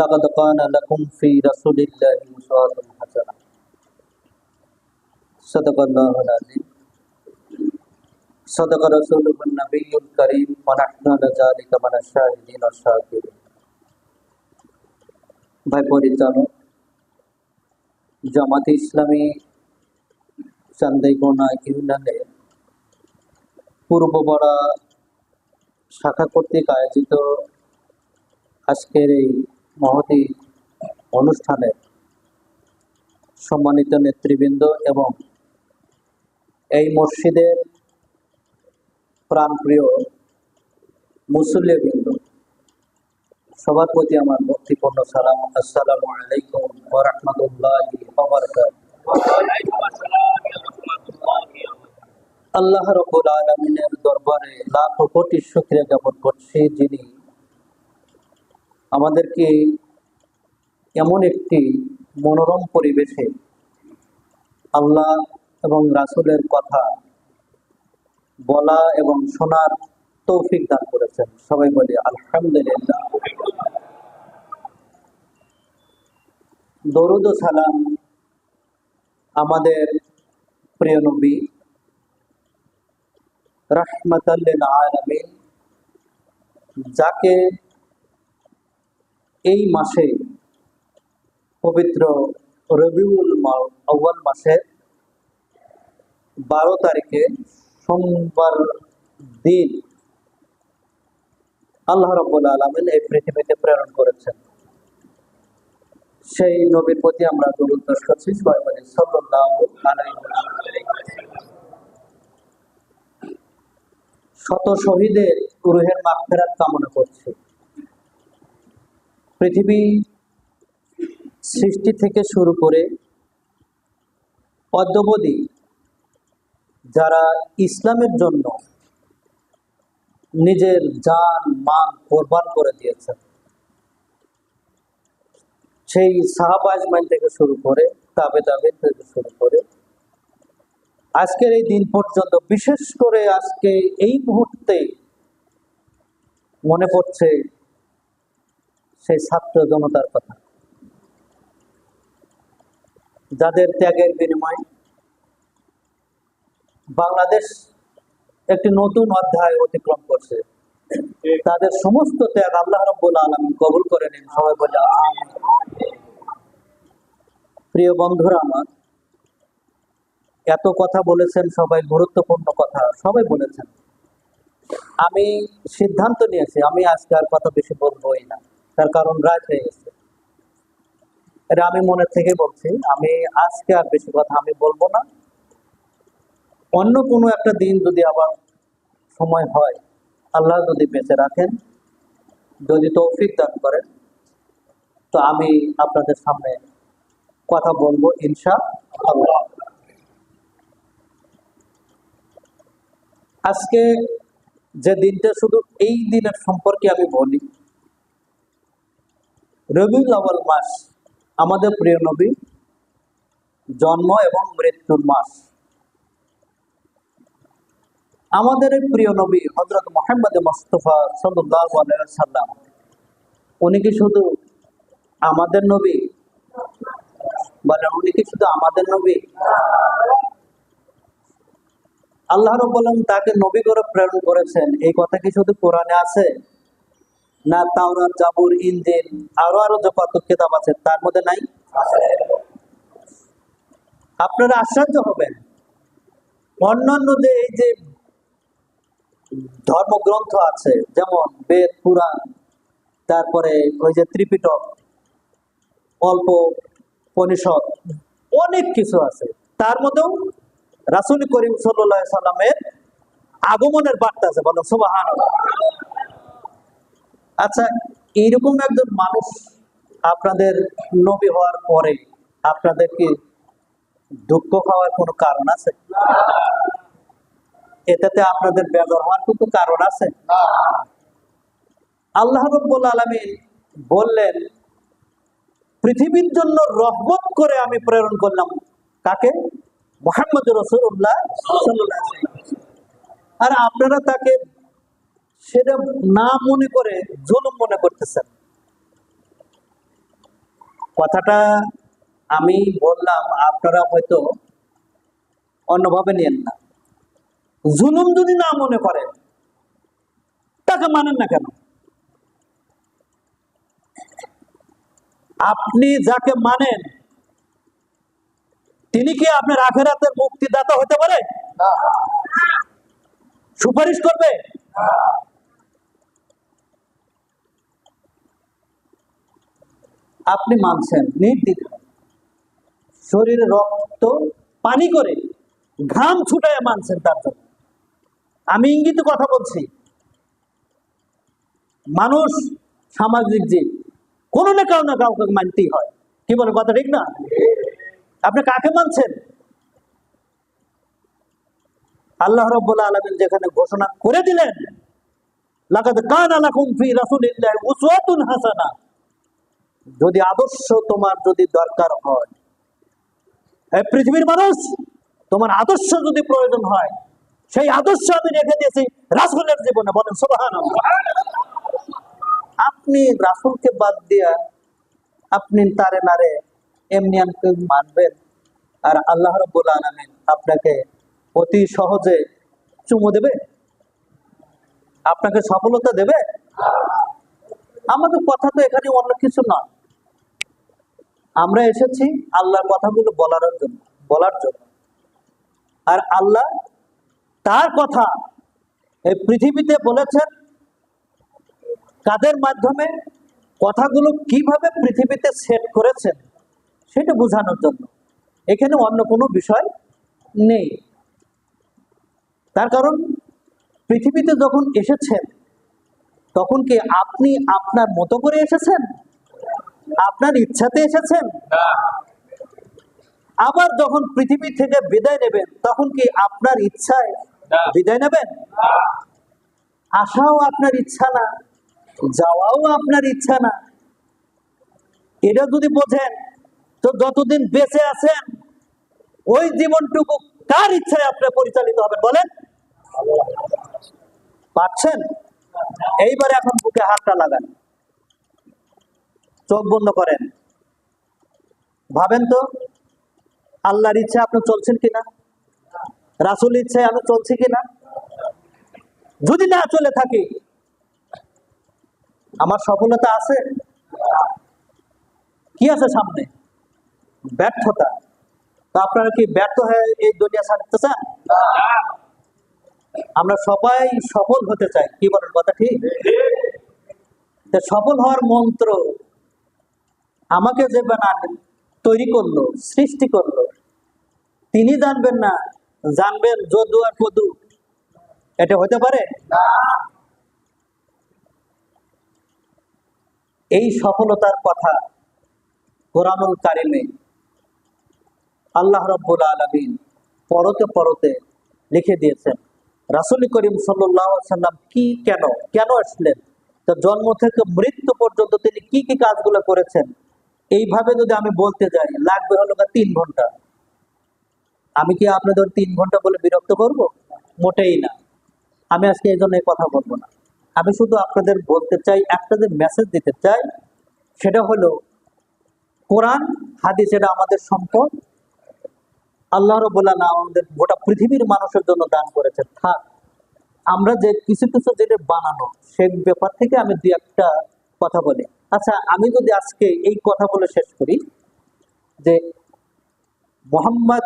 لقد كان لكم في رسول الله أسوة حسنة صدق الله العظيم صدق رسوله النبي الكريم ونحن على ذلك من الشاهدين والشاكرين ভাই পরিচালক জামাতে ইসলামী চান্দাইগোনা ইউনিয়নের পূর্ববড়া শাখা কর্তৃক আয়োজিত আজকের এই মহতি অনুষ্ঠানে সম্মানিত নেতৃবৃন্দ এবং এই মসজিদের প্রাণপ্রিয় মুসল্লিবৃন্দ, সবার প্রতি আমার ভক্তিপূর্ণ সালাম। আসসালামু আলাইকুম ওয়া রাহমাতুল্লাহি আল্লাহ রব্বুল আলমিনের দরবারে লাখ কোটি শুক্রিয়া জ্ঞাপন করছি যিনি আমাদেরকে এমন একটি মনোরম পরিবেশে আল্লাহ এবং রাসূলের কথা বলা এবং শোনার তৌফিক দান করেছেন। সবাই বলি, আলহামদুলিল্লাহ। দরুদ সালাম আমাদের প্রিয় নবী রাহমাতাল্লিল আলামিন, যাকে এই মাসে পবিত্র রবিউল মা- আউয়াল মাসের বারো তারিখে সোমবার দিন আল্লাহ রব্বুল আলমিন এই পৃথিবীতে প্রেরণ করেছেন। সেই নবীর প্রতি আমরা দরুদ পেশ করছি। সবাই। শত শহীদের রুহের মাগফিরাত কামনা করছি। পৃথিবী সৃষ্টি থেকে শুরু করে অদ্যবধি যারা ইসলামের জন্য নিজের জান, মান কোরবান করে দিয়েছেন। সেই সাহাবাজমাইল থেকে শুরু করে তাবে তাবে থেকে শুরু করে আজকের এই দিন পর্যন্ত, বিশেষ করে আজকে এই মুহূর্তে মনে পড়ছে সেই ছাত্র জনতার কথা। যাদের ত্যাগের বিনিময়ে বাংলাদেশ একটি নতুন অধ্যায় অতিক্রম করছে। তাদের সমস্ত ত্যাগ আল্লাহ রব্বুল আলমিন কবুল করে নিন। সবাই বলে প্রিয় বন্ধুরা আমার, এত কথা বলেছেন, সবাই গুরুত্বপূর্ণ কথা, সবাই বলেছেন। আমি সিদ্ধান্ত নিয়েছি, আমি আজকে আর কথা বেশি বলবোই না। তার কারণ রাত হয়ে গেছে। এটা আমি মনের থেকে বলছি, আমি আজকে আর বেশি কথা আমি বলব না। অন্য কোনো একটা দিন যদি আবার সময় হয়, আল্লাহ যদি বেঁচে রাখেন, যদি তৌফিক দান করেন, তো আমি আপনাদের সামনে কথা বলব ইনশা আল্লাহ আজকে যে দিনটা শুধু এই দিনের সম্পর্কে আমি বলি রবিউল আওয়াল মাস আমাদের প্রিয় নবী, জন্ম এবং মৃত্যুর মাস। আমাদের প্রিয় নবী হজরত মোহাম্মদ মোস্তফা সাল্লাহ সাল্লাম উনি কি শুধু আমাদের নবী? বলেন, উনি কি শুধু আমাদের নবী? আল্লাহ রব্বুল্লাহ তাকে নবী করে প্রেরণ করেছেন। এই কথা কি শুধু কোরআনে আছে? না তাওরাত জাবুর, ইনজিল, আরও আরও যে কত কিতাব আছে, তার মধ্যে নাই? আপনারা আশ্চর্য হবেন। অন্যান্য যে এই যে ধর্মগ্রন্থ আছে, যেমন বেদ, পুরাণ, তারপরে ওই যে ত্রিপিটক, অল্প পনিষদ অনেক কিছু আছে। তার মধ্যেও রাসুল করিম সাল্লামের আগমনের বার্তা আছে বলো সুবাহান আচ্ছা এইরকম একজন মানুষ আপনাদের নবী হওয়ার পরে আপনাদের কি দুঃখ খাওয়ার কোনো কারণ আছে? এটাতে আপনাদের বেদর হওয়ার কিন্তু কারণ আছে? আল্লাহ রব্বুল আলমী বললেন, পৃথিবীর জন্য রহমত করে আমি প্রেরণ করলাম কাকে? মোহাম্মদ রসুল্লাহ আর আপনারা তাকে সেটা না মনে করে জুলুম মনে করতেছেন কথাটা আমি বললাম আপনারা হয়তো অন্যভাবে নিয়েন না। জুলুম যদি না মনে করেন তাকে মানেন না কেন? আপনি যাকে মানেন তিনি কি আপনার আখেরাতের মুক্তিদাতা হতে পারে? সুপারিশ করবে? আপনি মানছেন নির্দ্বিধায় শরীরে রক্ত, পানি করে ঘাম ছুটায় মানছেন তার জন্য। আমি ইঙ্গিত কথা বলছি। মানুষ সামাজিক জীব। কোনো না কারও না কাউকে মানতেই হয়। কি বলে কথা ঠিক না? আপনি কাকে মানছেন? আল্লাহ রব্বুল আলমিন যেখানে ঘোষণা করে দিলেন, লাকাদ কান লাকুম ফি রাসূলিল্লাহি উসওয়াতুন হাসানা যদি আদর্শ তোমার যদি দরকার হয়। পৃথিবীর মানুষ, তোমার আদর্শ যদি প্রয়োজন হয়, সেই আদর্শ আমি রেখে দিয়েছি রাসূলের জীবনে। বলেন, সুবহানাল্লাহ। আপনি রাসূলকে বাদ দিয়া আপনি তারে নারে এমনি আনকে মানবেন? আর আল্লাহ রব্বুল আলামিন আপনাকে অতি সহজে চুমু দেবে? আপনাকে সফলতা দেবে? আমাদের কথা তো এখানে অন্য কিছু নয়। আমরা এসেছি আল্লাহর কথাগুলো বলার জন্য বলার জন্য। আর আল্লাহ তার কথা এই পৃথিবীতে বলেছেন, কাদের মাধ্যমে কথাগুলো কীভাবে পৃথিবীতে সেট করেছেন সেটা বোঝানোর জন্য। এখানে অন্য কোনো বিষয় নেই। তার কারণ, পৃথিবীতে যখন এসেছেন তখন কি আপনি আপনার মতো করে এসেছেন? আপনার ইচ্ছাতে এসেছেন? আবার যখন পৃথিবী থেকে বিদায় নেবেন, তখন কি আপনার ইচ্ছায় বিদায় নেবেন? আসাও আপনার ইচ্ছা না, যাওয়াও আপনার ইচ্ছা না। এটা যদি বোঝেন, তো যতদিন বেঁচে আছেন, ওই জীবনটুকু কার ইচ্ছায় আপনি পরিচালিত হবেন বলেন? পাচ্ছেন এইবার এখন বুকে হাতটা লাগান। চোখ বন্ধ করেন। ভাবেন তো, আল্লাহর ইচ্ছা আপনি চলছেন কিনা? রাসুল ইচ্ছায় আমি চলছি কিনা? যদি না চলে থাকি, আমার সফলতা আছে? কি আছে সামনে? ব্যর্থতা। তো আপনারা কি ব্যর্থ হয়ে এই দুনিয়া ছাড়তে চান? আমরা সবাই সফল হতে চাই। কি বলেন কথা ঠিক? সফল হওয়ার মন্ত্র, আমাকে যে বানান, তৈরি করল, সৃষ্টি করল, তিনি জানবেন না, জানবেন যদু আর কদু এটা হতে পারে? এই সফলতার কথা কোরআনুল কারিমে আল্লাহ রব্বুল আলমিন পরতে পরতে লিখে দিয়েছেন। রাসুল করিম সাল্লাম কি কেন কেন আসলেন? তো জন্ম থেকে মৃত্যু পর্যন্ত তিনি কি কি কাজগুলো করেছেন? এইভাবে যদি আমি বলতে যাই, লাগবে হলো তিন ঘণ্টা। আমি কি আপনাদের তিন ঘণ্টা বলে বিরক্ত করব? মোটেই না। আমি আজকে এই জন্য কথা বলব না। আমি শুধু আপনাদের বলতে চাই, একটা যে মেসেজ দিতে চাই, সেটা হলো, কোরআন, হাদিস, এটা আমাদের সম্পদ। আল্লাহ রবুল্লাহ আমাদের গোটা পৃথিবীর মানুষের জন্য দান করেছে থাক, আমরা যে কিছু কিছু যেটা বানানো, সেই ব্যাপার থেকে আমি দু একটা কথা বলি। আচ্ছা আমি যদি আজকে এই কথা বলে শেষ করি, যে মোহাম্মদ